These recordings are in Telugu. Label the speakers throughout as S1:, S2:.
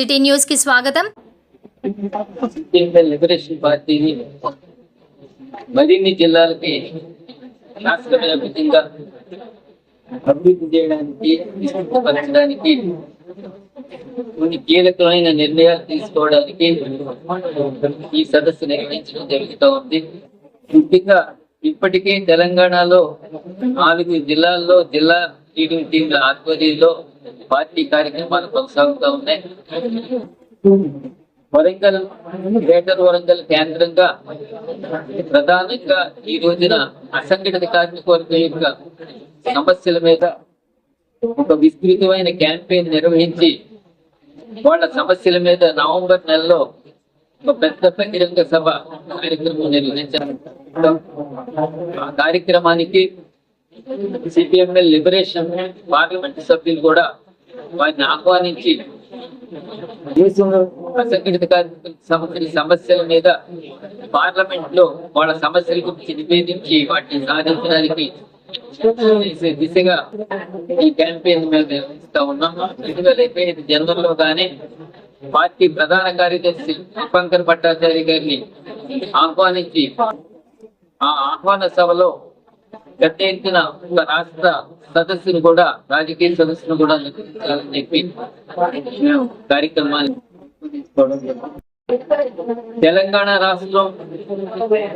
S1: సిటీ న్యూస్కి స్వాగతం.
S2: లిబరేషన్ పార్టీని మరిన్ని జిల్లాలకి రాష్ట్ర వ్యాప్తంగా అభివృద్ధి చేయడానికి విస్తృతపరచడానికి కొన్ని కీలకమైన నిర్ణయాలు తీసుకోవడానికి ఈ సదస్సు నిర్వహించడం జరుగుతూ ఉంది. ముఖ్యంగా ఇప్పటికే తెలంగాణలో నాలుగు జిల్లాల్లో జిల్లా లీడింగ్ టీంల ఆధ్వర్యంలో పార్టీ కార్యక్రమాలు కొనసాగుతూ ఉన్నాయి. వరంగల్ గ్రేటర్ వరంగల్ కేంద్రంగా ప్రధానంగా ఈ రోజున అసంఘటిత కార్మికవర్గం యొక్క సమస్యల మీద ఒక విస్తృతమైన క్యాంపెయిన్ నిర్వహించి వాళ్ళ సమస్యల మీద నవంబర్ నెలలో ఒక పెద్ద బహిరంగ సభ కార్యక్రమం నిర్వహించారు. ఆ కార్యక్రమానికి సిపిఎంఎల్ లిబరేషన్ పార్లమెంట్ సభ్యులు కూడా వారిని ఆహ్వానించి అసంఘటిత కార్మికుల సమస్యల మీద పార్లమెంట్లో వాళ్ళ సమస్యల గురించి నివేదించి వాటిని సాధించడానికి దిశగా ఈ క్యాంపెయిన్ మేము నిర్వహిస్తా ఉన్నాం. రెండు వేల ఇరవై ఐదు జనవరిలో గానే పార్టీ ప్రధాన కార్యదర్శి దీపంకర్ భట్టాచార్య గారిని ఆహ్వానించి ఆ ఆహ్వాన సభలో పెద్ద ఎత్తున ఒక రాష్ట్ర సదస్సును కూడా రాజకీయ సదస్సును కూడా నిర్వహించాలని చెప్పి కార్యక్రమాన్ని తెలంగాణ రాష్ట్రం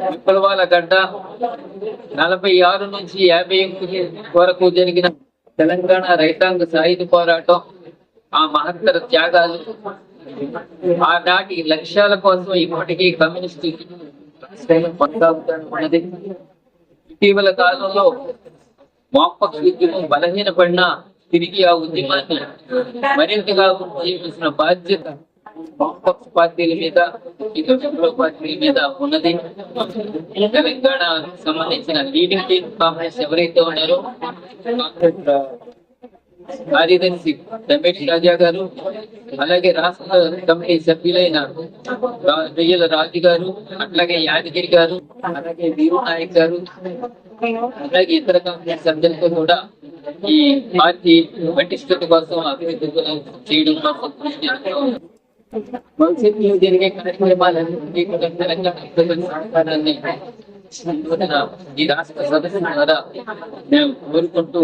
S2: విప్లవాల గడ్డ నలభై ఆరు నుంచి యాభై ఒకటి వరకు జరిగిన తెలంగాణ రైతాంగ సాయుధ పోరాటం ఆ మహత్తర త్యాగాలు ఆనాటి లక్ష్యాల కోసం ఇప్పటికీ కమ్యూనిస్టు కొనసాగుతున్నది ఇటీవల కాలంలో వామపక్ష ఉద్యమం బలహీనపడినా తిరిగి ఆ ఉద్యమాన్ని మరింతగా చేయాల్సిన బాధ్యత వామపక్ష పార్టీల మీద ఇక పార్టీల మీద ఉన్నది. తెలంగాణ సంబంధించిన లీడింగ్ టీమ్ కాంగ్రెస్ ఎవరైతే ఉన్నారో కాంగ్రెస్ కార్యదర్శి రమేష్ రాజా గారు అలాగే రాష్ట్ర కమిటీ సభ్యులైన రా- రొయ్యల రాజు గారు అట్లాగే యాదగిరి గారు అలాగే వీరు నాయక్ గారు అలాగే ఇతర కాంగ్రెస్ సభ్యులతో కూడా ఈ పార్టీ పటిష్టత కోసం అభివృద్ధి కోసం చేయడం కోసం కృషి చేస్తూ ఉన్నారు. భవిష్యత్తులో జరిగే కార్యక్రమాలన్నింటినీ కూడా తెలంగాణ ప్రజల సహకారాన్ని అందువలన ఈ రాష్ట్ర సదస్సు ద్వారా మేము కోరుకుంటూ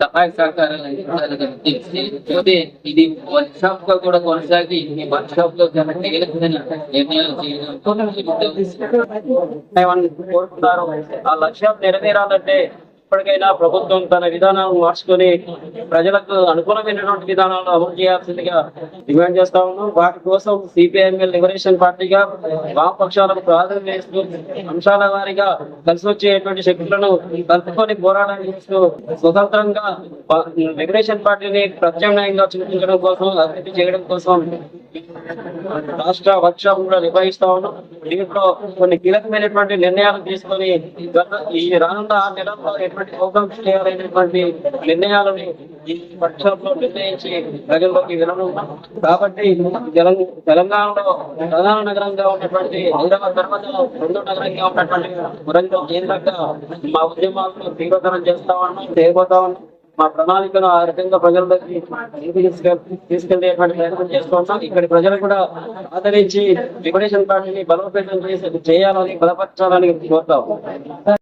S2: సహాయ సహకారాలు అందించాలని ఉద్దేశించి ఇది వర్క్ షాప్గా కూడా కొనసాగి ఈ వర్క్ షాప్లో చాలా నిర్ణయాలు చేయడం
S3: కోరుకున్నారు ఆ లక్ష్యం నెరవేరాలంటే ఇప్పటికైనా ప్రభుత్వం తన విధానాలను మార్చుకొని ప్రజలకు అనుకూలమైనటువంటి విధానాలను అమలు చేయాల్సిందిగా డిమాండ్ చేస్తా ఉన్నాం. వాటి కోసం సిపిఐఎంఎల్ లిబరేషన్ పార్టీగా వామపక్షాలకు ప్రాధాన్యత ఇస్తూ అంశాల వారిగా కలిసి వచ్చేటువంటి శక్తులను కలుపుకొని పోరాటం స్వతంత్రంగా లిబరేషన్ పార్టీని ప్రత్యామ్నాయంగా చూపించడం కోసం అభివృద్ధి చేయడం కోసం రాష్ట్ర వర్క్షాప్ కూడా నిర్వహిస్తా ఉన్నాం. దీంట్లో కొన్ని కీలకమైనటువంటి నిర్ణయాలు తీసుకొని ఈ రానున్న ఆరు నెలల్లో ఎటువంటి ప్రోగ్రామ్స్ చేయాలనేటువంటి నిర్ణయాలను ఈ వర్క్షాప్లో నిర్ణయించి ప్రజల్లోకి వెళ్ళనున్నాం కాబట్టి తెలంగాణలో ప్రధాన నగరంగా ఉన్నటువంటి హైదరాబాద్ తర్వాత రెండో నగరంగా ఉన్నటువంటి వరంగల్ కేంద్రంగా మా ఉద్యమాలను తీవ్రతరం చేస్తా ఉన్నాం చేయబోతా ఉన్నాం. మా ప్రణాళికను ఆ రకంగా ప్రజల తీసుకెళ్ళేటువంటి ప్రయత్నం చేస్తూ ఉన్నాం. ఇక్కడి ప్రజలు కూడా ఆదరించి లిబరేషన్ పార్టీని బలోపేతం చేసి చేయాలని బలపరచాలని కోరుతాం